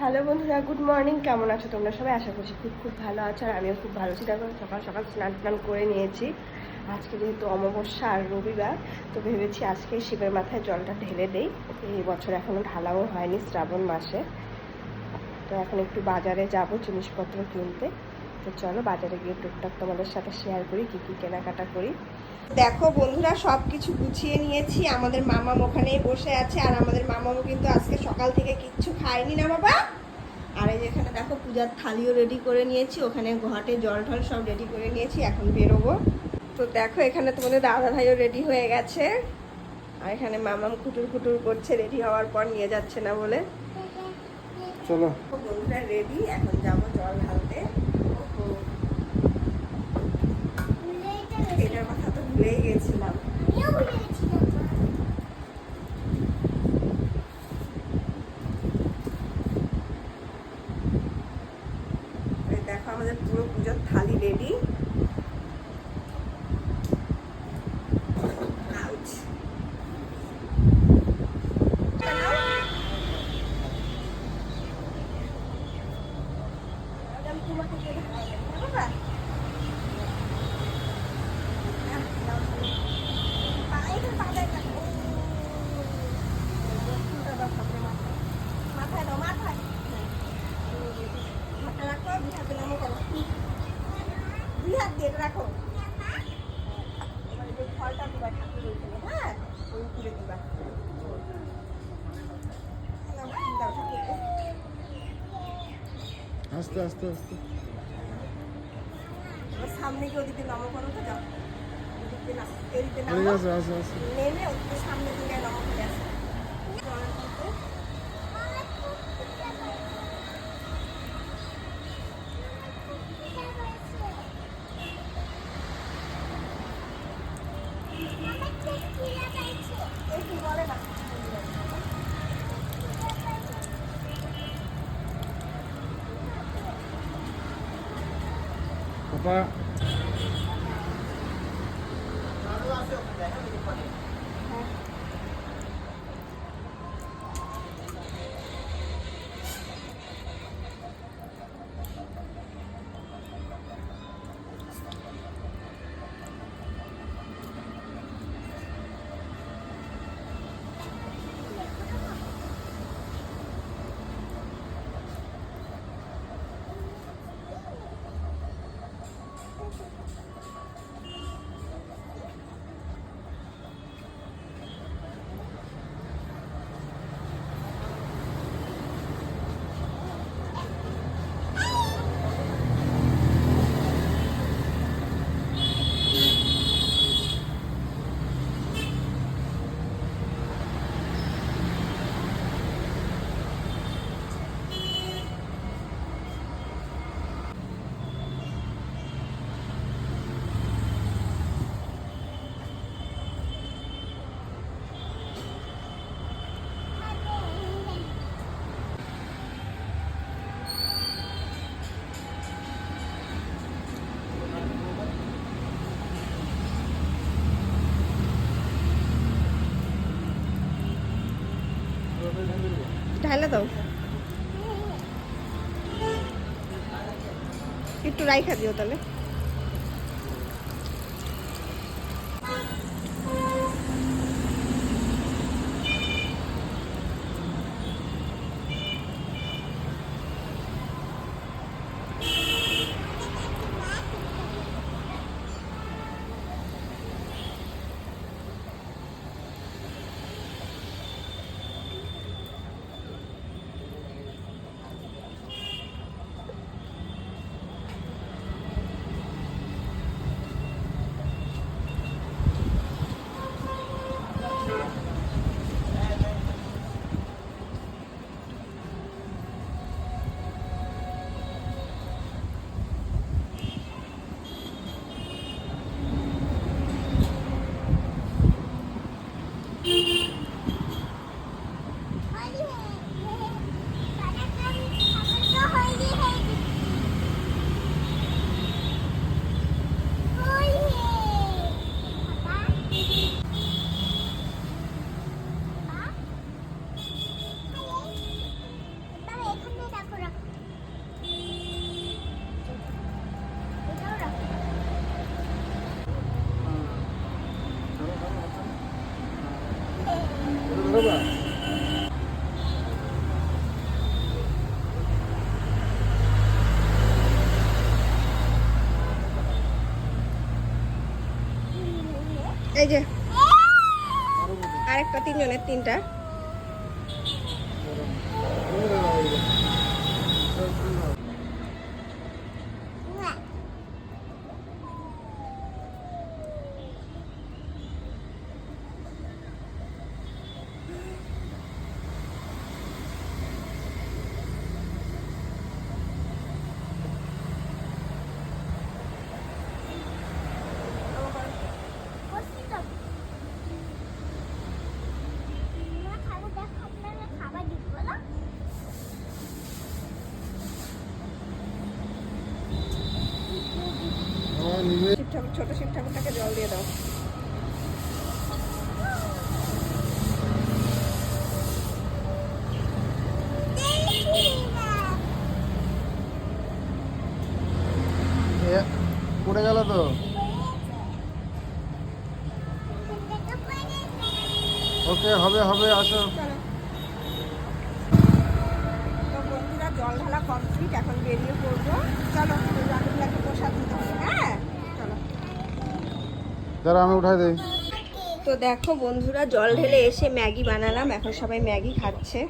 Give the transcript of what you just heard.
Hello বন্ধুরা, good morning. কেমন আছো তোমরা সবাই? আশা করছি খুব খুব ভালো আছো আর আমিও খুব ভালো আছি। দেখো, সকাল সকাল স্নান টান করে নিয়েছি। আজকে যেহেতু অমাবস্যা আর রবিবার, তো ভেবেছি আজকে শিবের মাথায় জলটা ঢেলে দেই। এই বছর এখনও ঢালাও হয়নি শ্রাবণ মাসে। তো এখন একটু বাজারে যাব জিনিসপত্র কিনতে। তো চলো বাজারে গিয়ে টুকটাক তোমাদের সাথে শেয়ার করি, কী কী কেনাকাটা করি। দেখো বন্ধুরা সব কিছু গুছিয়ে নিয়েছি। আমাদের মামাম ওখানেই বসে আছে আর আমাদের মামামও কিন্তু আজকে সকাল থেকে কিচ্ছু খায়নি না বাবা? আর এই যেখানে দেখো পূজার থালিও রেডি করে নিয়েছি। ওখানে ঘটে জল টল সব রেডি করে নিয়েছি এখন বেরোবো। তো দেখো এখানে তোমাদের দাদা ভাইও রেডি হয়ে গেছে। আর এখানে মামাম কুটুর খুটুর করছে রেডি হওয়ার পর নিয়ে যাচ্ছে না বলে। চলো। বন্ধুরা রেডি এখন যাব জল ঢালতে তো এটার কথা গেছিলাম। দেখো আমাদের পুরো পুজোর থালি রেডি মাথায় দাও মাথায় মাথায় রাখো দুই হাতে নামো করো দুই হাত দিয়ে এটা রাখো এবার এই যে ফলটা দিবা ঠাকুর ওইখানে হ্যাঁ ওই উপরে দিবা নাও, দাও ঠাকুরকে। আস্তে আস্তে আস্তে। সামনে গিয়ে ওদিকে নমো করো তো যাও। ওদিকে না এদিকে ঠিক নামো আছে আস্তে আস্তে নেমে ওদিকে সামনে দিকে নমো করে আসো। জলের মধ্যে একটু বলে না ঢালে দাও। একটু রাইখা দিও তাহলে। Thank you. এই যে। আরেকটা তিনজনের তিনটা আমার নিমে শিব ঠাকুর ছোট শিব ঠাকুরটাকে জল দিয়ে দাও। পড়ে গেল তো? ওকে হবে হবে আসো। জল ঢালা কমপ্লিট এখন বেরিয়ে পড়ব। চলো রানীগুলাকে প্রসাদ দিতে হবে হ্যাঁ? দাঁড়া, আমি উঠাই দিই। তো দেখো বন্ধুরা, জল ঢেলে এসে ম্যাগি বানালাম। এখন সবাই ম্যাগি খাচ্ছে।